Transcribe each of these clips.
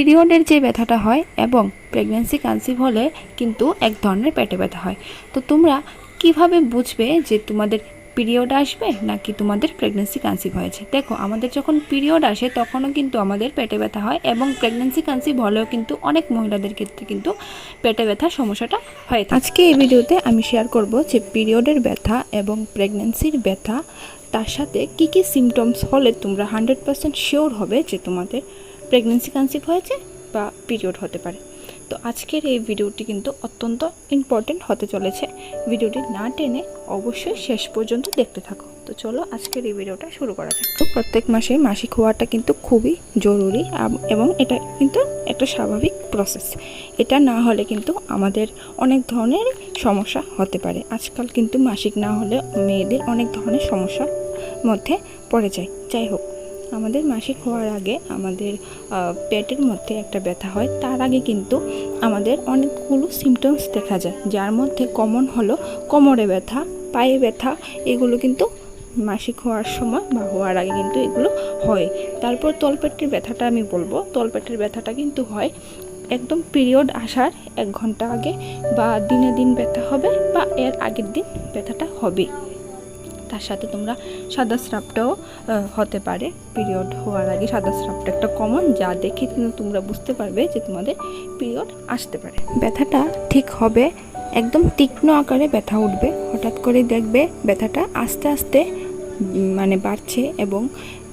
পিরিয়ডের যে ব্যথাটা হয় এবং প্রেগন্যান্সি কনসিভ হলে কিন্তু এক ধরনের পেটে ব্যথা হয়। তো তোমরা কীভাবে বুঝবে যে তোমাদের পিরিয়ড আসবে নাকি তোমাদের প্রেগন্যান্সি কনসিভ হয়েছে? দেখো, আমাদের যখন পিরিয়ড আসে তখনও কিন্তু আমাদের পেটে ব্যথা হয় এবং প্রেগন্যান্সি কনসিভ হলেও কিন্তু অনেক মহিলাদের ক্ষেত্রে কিন্তু পেটে ব্যথা সমস্যাটা হয়ে আজকে এই ভিডিওতে আমি শেয়ার করব যে পিরিয়ডের ব্যথা এবং প্রেগন্যান্সির ব্যথা, তার সাথে কি কি সিমটমস হলে তোমরা হান্ড্রেড পার্সেন্ট শিওর হবে যে তোমাদের প্রেগনেন্সি কনসিভ হয়েছে বা পিরিয়ড হতে পারে। তো আজকের এই ভিডিওটি কিন্তু অত্যন্ত ইম্পর্টেন্ট হতে চলেছে। ভিডিওটি না টেনে অবশ্যই শেষ পর্যন্ত দেখতে থাকো। তো চলো আজকের এই ভিডিওটা শুরু করা যাক। তো প্রত্যেক মাসে মাসিক হওয়াটা কিন্তু খুবই জরুরি এবং এটা কিন্তু একটা স্বাভাবিক প্রসেস এটা না হলে কিন্তু আমাদের অনেক ধরনের সমস্যা হতে পারে। আজকাল কিন্তু মাসিক না হলে মেয়েদের অনেক ধরনের সমস্যার মধ্যে পড়ে যায়। যাই হোক আমাদের মাসিক হওয়ার আগে আমাদের পেটের মধ্যে একটা ব্যথা হয়। তার আগে কিন্তু আমাদের অনেকগুলো সিমটমস দেখা যায়। যার মধ্যে কমন হলো কোমরে ব্যথা, পায়ে ব্যথা, এগুলো কিন্তু মাসিক হওয়ার সময় বা হওয়ার আগে কিন্তু এগুলো হয়। তারপর তলপেটের ব্যথাটা আমি বলব। তলপেটের ব্যথাটা কিন্তু হয় একদম পিরিয়ড আসার এক ঘণ্টা আগে বা দিনে দিন ব্যথা হবে বা এর আগের দিন ব্যথাটা হবে। তার সাথে তোমরা সাদা স্রাবটাও হতে পারে। পিরিয়ড হওয়ার আগে সাদা স্রাবটা একটা কমন যা দেখে তোমরা বুঝতে পারবে যে তোমাদের পিরিয়ড আসতে পারে। ব্যথাটা ঠিক হবে, একদম তীক্ষ্ণ আকারে ব্যথা উঠবে। হঠাৎ করে দেখবে ব্যথাটা আস্তে আস্তে মানে বাড়ছে এবং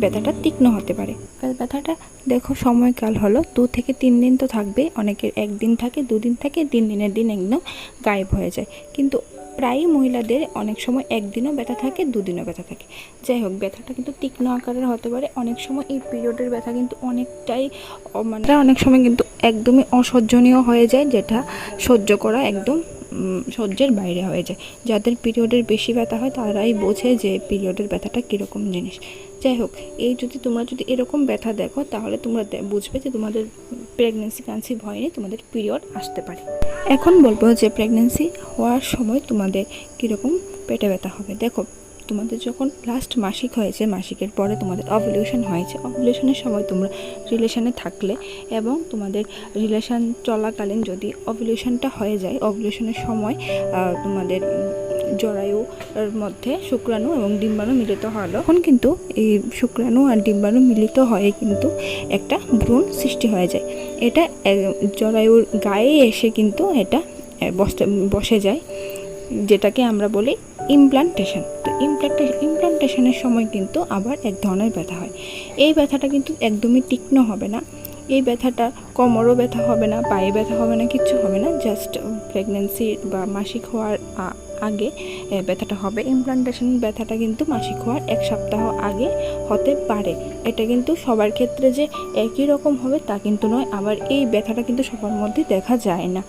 ব্যথাটা তীক্ষ্ণ হতে পারে। ব্যথাটা দেখো সময়কাল হলো, দু থেকে তিন দিন তো থাকবে অনেকের একদিন থাকে, দুদিন থাকে, তিন দিনের দিন একদম গায়েব হয়ে যায়। কিন্তু প্রায়ই মহিলাদের অনেক সময় একদিনও ব্যথা থাকে, দুদিনও ব্যথা থাকে। যাই হোক, ব্যথাটা কিন্তু তীক্ষ্ণ আকারের হতে পারে। অনেক সময় এই পিরিয়ডের ব্যথা কিন্তু অনেকটাই মানে অনেক সময় কিন্তু একদমই অসহ্যনীয় হয়ে যায়, যেটা সহ্য করা একদম সহ্যের বাইরে হয়ে যায়। যাদের পিরিয়ডের বেশি ব্যথা হয়, তারাই বোঝে যে পিরিয়ডের ব্যথাটা কীরকম জিনিস। যাই হোক, এই যদি তোমরা যদি এরকম ব্যথা দেখো, তাহলে তোমরা বুঝবে যে তোমাদের প্রেগনেন্সি কনসিভ হয়নি, তোমাদের পিরিয়ড আসতে পারে। এখন বলব যে প্রেগনেন্সি হওয়ার সময় তোমাদের কীরকম পেটে ব্যথা হবে। দেখো তোমাদের যখন লাস্ট মাসিক হয়েছে, মাসিকের পরে তোমাদের অভলিউশন হয়েছে অভলিউশনের সময় তোমরা রিলেশনে থাকলে এবং তোমাদের রিলেশন চলাকালীন যদি অভলিউশনটা হয়ে যায় অভলিউশনের সময় তোমাদের জরায়ুর মধ্যে শুক্রাণু এবং ডিম্বাণু মিলিত হলো তখন কিন্তু এই শুক্রাণু আর ডিম্বাণু মিলিত হয়ে কিন্তু একটা ভ্রূণ সৃষ্টি হয়ে যায়। এটা জরায়ুর গায়ে এসে কিন্তু এটা বসে যায়। যেটাকে আমরা বলি ইমপ্লান্টেশন তো ইমপ্লান্টেশন ইমপ্লান্টেশনের সময় কিন্তু আবার এক ধরনের ব্যথা হয়। এই ব্যথাটা কিন্তু একদমই তীক্ষ্ণ হবে না। এই ব্যথাটা কোমরও ব্যথা হবে না, পায়ে ব্যথা হবে না, কিচ্ছু হবে না। জাস্ট প্রেগনেন্সি বা মাসিক হওয়ার আগে ব্যথাটা হবে। ইমপ্লান্টেশন ব্যথাটা কিন্তু মাসিক হওয়ার এক সপ্তাহ আগে হতে পারে। এটা কিন্তু সবার ক্ষেত্রে যে একই রকম হবে তা কিন্তু নয়। আবার এই ব্যথাটা কিন্তু সবার মধ্যে দেখা যায় না।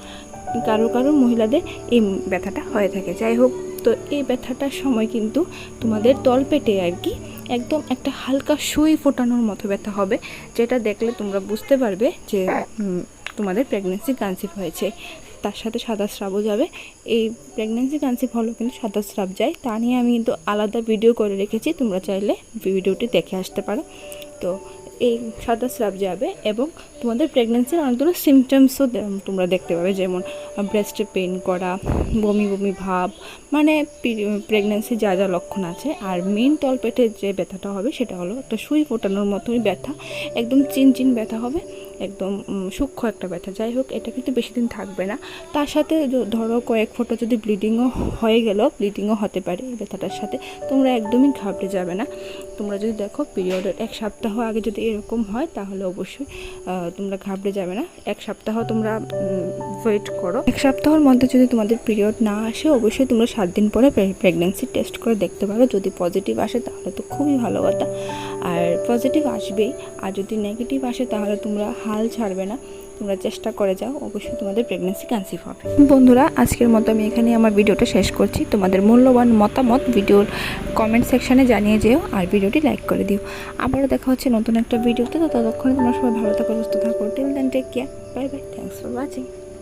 কারও কারও মহিলাদের এই ব্যথাটা হয়ে থাকে। যাই হোক, তো এই ব্যথাটার সময় কিন্তু তোমাদের তলপেটে আর কি একদম একটা হালকা সুই ফোটানোর মতো ব্যথা হবে, যেটা দেখলে তোমরা বুঝতে পারবে যে তোমাদের প্রেগনেন্সি কনসিভ হয়েছে। তার সাথে সাদা স্রাবও যাবে। এই প্রেগনেন্সি কনসিভ হলো কিন্তু সাদা স্রাব যায়। তা নিয়ে আমি কিন্তু আলাদা ভিডিও করে রেখেছি। তোমরা চাইলে ভিডিওটি দেখে আসতে পারো। তো এই সাদা স্রাব যাবে এবং তোমাদের প্রেগনেন্সির অনেকগুলো সিমটমসও তোমরা দেখতে পাবে। যেমন ব্রেস্টে পেন করা, বমি বমি ভাব মানে প্রেগনেন্সি যা যা লক্ষণ আছে। আর মেন তলপেটের যে ব্যথাটা হবে, সেটা হলো একটা সুই ফোটানোর মতোই ব্যথা। একদম চিন চিন ব্যথা হবে। একদম সূক্ষ্ম একটা ব্যথা। যাই হোক, এটা কিন্তু বেশি দিন থাকবে না। তার সাথে ধরো কয়েক ফোঁটা যদি ব্লিডিংও হয়ে গেল ব্লিডিংও হতে পারে এই ব্যথাটার সাথে, তোমরা একদমই ঘাবড়ে যাবে না। তোমরা যদি দেখো পিরিয়ডের এক সপ্তাহ আগে যদি এরকম হয়, তাহলে অবশ্যই তোমরা ঘাবড়ে যাবে না। এক সপ্তাহ তোমরা ওয়েট করো। এক সপ্তাহের মধ্যে যদি তোমাদের পিরিয়ড না আসে, অবশ্যই তোমরা সাত দিন পরে প্রেগনেন্সি টেস্ট করে দেখতে পারো। যদি পজিটিভ আসে, তাহলে তো খুবই ভালো কথা। আর পজিটিভ আসবেই। আর যদি নেগেটিভ আসে, তাহলে তোমরা হাল ছাড়বে না। তোমরা চেষ্টা করে যাও, অবশ্যই তোমাদের প্রেগনেন্সি কনসিভ হবে। বন্ধুরা, আজকের মতো আমি এখানে আমার ভিডিওটা শেষ করছি। তোমাদের মূল্যবান মতামত ভিডিওর কমেন্ট সেকশনে জানিয়ে যেও আর ভিডিওটি লাইক করে দিও। আবারও দেখা হচ্ছে নতুন একটা ভিডিওতে। তো ততক্ষণে তোমরা সবাই ভালো থাকো, সুস্থ থাকো। Till then take care bye bye thanks for watching